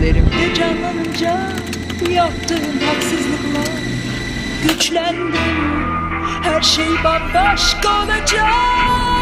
gözlerimde canlanınca yaptığım haksızlıklar güçlendim. Her şey bambaşka olacak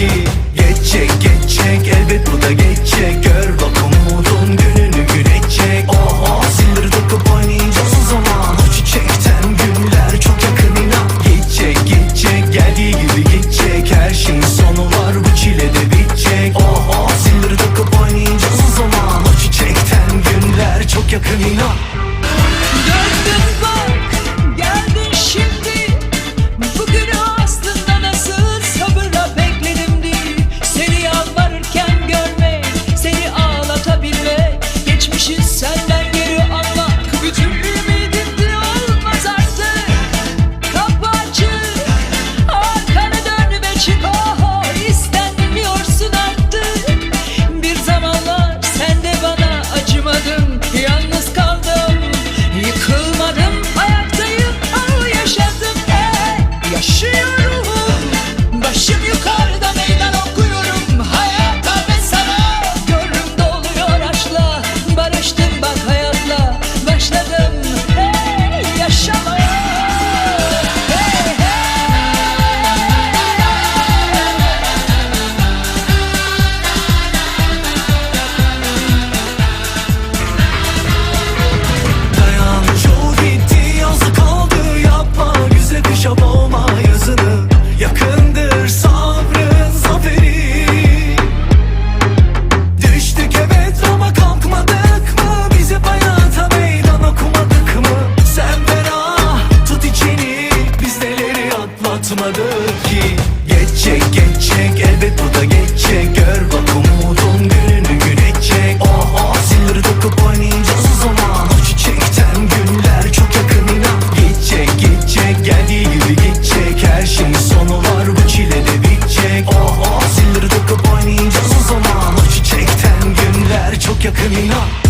ki. Geçecek geçecek elbet bu da geçecek Gör bak umudun gününü güneşecek Oh oh sildir takıp oynayacağız o zaman. O çiçekten günler çok yakın inan. Geçecek geçecek geldiği gibi geçecek. Her şeyin sonu var bu çilede bitecek. Oh oh sildir takıp oynayacağız o zaman. O çiçekten günler çok yakın inan. yakınına